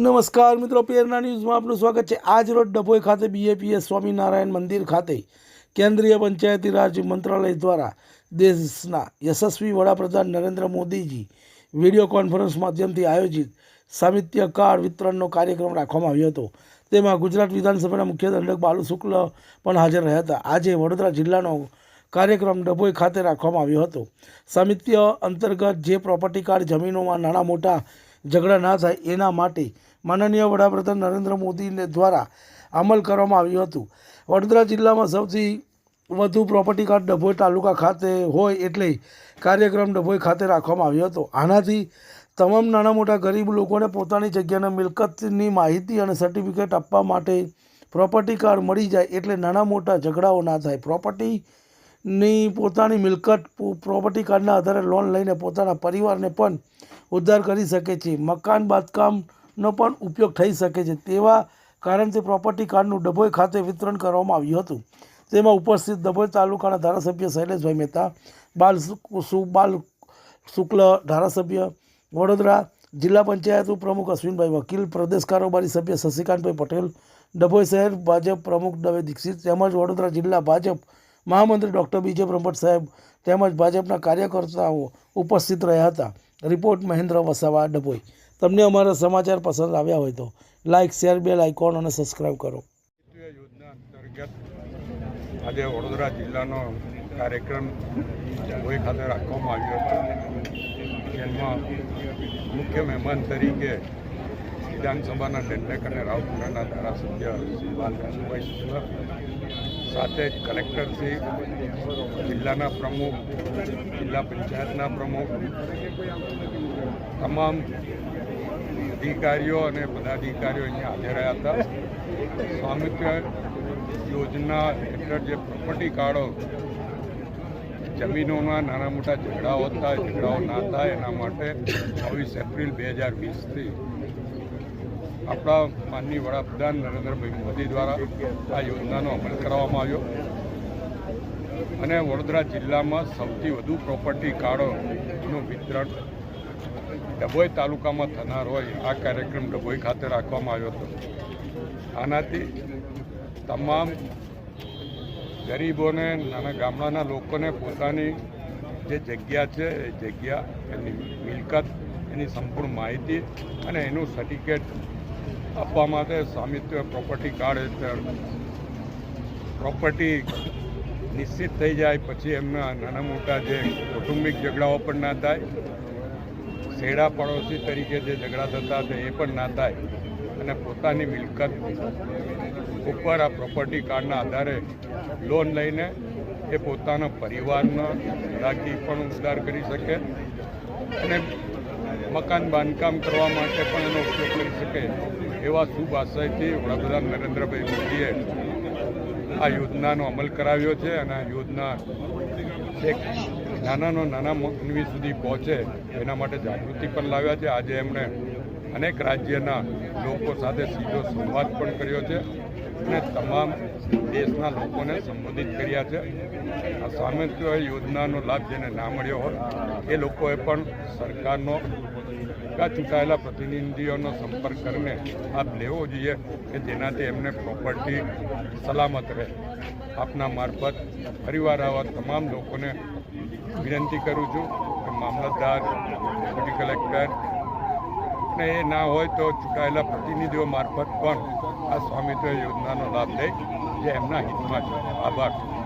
નમસ્કાર મિત્રો પેરના ન્યૂઝમાં આપનું સ્વાગત છે. આજ રોજ ડભોઈ ખાતે બીએપીએસ સ્વામિનારાયણ મંદિર ખાતે કેન્દ્રીય પંચાયતી રાજ મંત્રાલય દ્વારા દેશના યશસ્વી વડાપ્રધાન નરેન્દ્ર મોદીજી વીડિયો કોન્ફરન્સ માધ્યમથી આયોજિત સામિત્ય કાર્ડ વિતરણનો કાર્યક્રમ રાખવામાં આવ્યો હતો. તેમાં ગુજરાત વિધાનસભાના મુખ્ય દંડક બાલુ શુક્લ પણ હાજર રહ્યા હતા. આજે વડોદરા જિલ્લાનો કાર્યક્રમ ડભોઈ ખાતે રાખવામાં આવ્યો હતો. સામિત્ય અંતર્ગત જે પ્રોપર્ટી કાર્ડ જમીનોમાં નાના મોટા ઝઘડા ના થાય એના માટે માનનીય વડાપ્રધાન નરેન્દ્ર મોદીને દ્વારા અમલ કરવામાં આવ્યું હતું. વડોદરા જિલ્લામાં સૌથી વધુ પ્રોપર્ટી કાર્ડ ડભોઈ તાલુકા ખાતે હોય એટલે કાર્યક્રમ ડભોઈ ખાતે રાખવામાં આવ્યો હતો. આનાથી તમામ નાના મોટા ગરીબ લોકોને પોતાની જગ્યાના મિલકતની માહિતી અને સર્ટિફિકેટ આપવા માટે પ્રોપર્ટી કાર્ડ મળી જાય એટલે નાના મોટા ઝઘડાઓ ના થાય. પ્રોપર્ટીની પોતાની મિલકત પ્રોપર્ટી કાર્ડના આધારે લોન લઈને પોતાના પરિવારને પણ ઉદ્ધાર કરી શકે છે. મકાન બાંધકામનો પણ ઉપયોગ થઈ શકે છે. તેવા કારણથી પ્રોપર્ટી કાર્ડનું ડભોઈ ખાતે વિતરણ કરવામાં આવ્યું હતું. તેમાં ઉપસ્થિત ડભોઈ તાલુકાના ધારાસભ્ય શૈલેષભાઈ મહેતા, બાલ સુબાલ શુક્લ ધારાસભ્ય, વડોદરા જિલ્લા પંચાયત પ્રમુખ અશ્વિનભાઈ વકીલ, પ્રદેશ કારોબારી સભ્ય શશિકાંતભાઈ પટેલ, ડભોઈ શહેર ભાજપ પ્રમુખ દવે દીક્ષિત, તેમજ વડોદરા જિલ્લા ભાજપ મહામંત્રી ડૉક્ટર બીજે બ્રહ્મટ સાહેબ તેમજ ભાજપના કાર્યકર્તાઓ ઉપસ્થિત રહ્યા હતા. રિપોર્ટ મહેન્દ્ર વસાવા ડભોઈ. તમને અમારા સમાચાર પસંદ આવ્યા હોય તો લાઇક શેર બેલ આઇકોન અને સબસ્ક્રાઈબ કરો. યોજના અંતર્ગત આજે વડોદરા જિલ્લાનો કાર્યક્રમ ડભોઈ ખાતે રાખવામાં આવ્યો હતો. જેમાં મુખ્ય મહેમાન તરીકે વિધાનસભાના દંડક અને રાવપુરાના ધારાસભ્ય શ્રી બાલ કાશુભાઈ સાથે જ કલેક્ટરશ્રી, જિલ્લાના પ્રમુખ, જિલ્લા પંચાયતના પ્રમુખ, તમામ અધિકારીઓ અને પદાધિકારીઓ અહીંયા હાજર રહ્યા હતા. સ્વામિત્વ યોજના હેઠળ જે પ્રોપર્ટી કાર્ડો જમીનોના નાના મોટા ઝઘડાઓ થાય, ઝઘડાઓ ના થાય, એના માટે ચોવીસ એપ્રિલ બે હજાર વીસથી આપણા માનનીય વડાપ્રધાન નરેન્દ્રભાઈ મોદી દ્વારા આ યોજનાનો અમલ કરવામાં આવ્યો. અને વડોદરા જિલ્લામાં સૌથી વધુ પ્રોપર્ટી કાર્ડોનું વિતરણ ડભોઈ તાલુકામાં થનાર હોય આ કાર્યક્રમ ડભોઈ ખાતે રાખવામાં આવ્યો હતો. આનાથી તમામ ગરીબોને, નાના ગામડાના લોકોને પોતાની જે જગ્યા છે, એ જગ્યા, એની મિલકત, એની સંપૂર્ણ માહિતી અને એનું સર્ટિફિકેટ આપવા માટે સ્વામિત્વ પ્રોપર્ટી કાર્ડ હેઠળ પ્રોપર્ટી નિશ્ચિત થઈ જાય, પછી એમના નાના મોટા જે કૌટુંબિક ઝઘડાઓ પણ ના થાય. શેડા પડોશી તરીકે જે ઝઘડા થતા હતા એ પણ ના થાય અને પોતાની મિલકત ઉપર આ પ્રોપર્ટી કાર્ડના આધારે લોન લઈને એ પોતાના પરિવારના રાખી પણ ઉદ્ધાર કરી શકે અને મકાન બાંધકામ કરવા માટે પણ એનો ઉપયોગ કરી શકે એવા શુભ આશયથી વડાપ્રધાન નરેન્દ્રભાઈ મોદીએ આ યોજનાનો અમલ કરાવ્યો છે અને આ યોજના એક નાનાનો નાના માનવી સુધી પહોંચે, એના માટે જાગૃતિ પણ લાવ્યા છે. આજે એમણે અનેક રાજ્યના લોકો સાથે સીધો સંવાદ પણ કર્યો છે અને તમામ દેશના લોકોને સંબોધિત કર્યા છે. આ સ્વામિત્વ યોજનાનો લાભ જેને ના મળ્યો હોય એ લોકોએ પણ સરકારનો ચૂંટાયેલા પ્રતિનિધિઓનો સંપર્ક કરીને લાભ લેવો જોઈએ કે જેનાથી એમને પ્રોપર્ટી સલામત રહે. આપના મારફત પરિવાર આવા તમામ લોકોને વિનંતી કરું છું કે મામલતદાર, ડેપ્યુટી કલેક્ટર ને એ ના હોય તો ચૂંટાયેલા પ્રતિનિધિઓ મારફત પણ આ સ્વામિત્વ યોજનાનો લાભ લે, જે એમના હિતમાં છે. આભાર.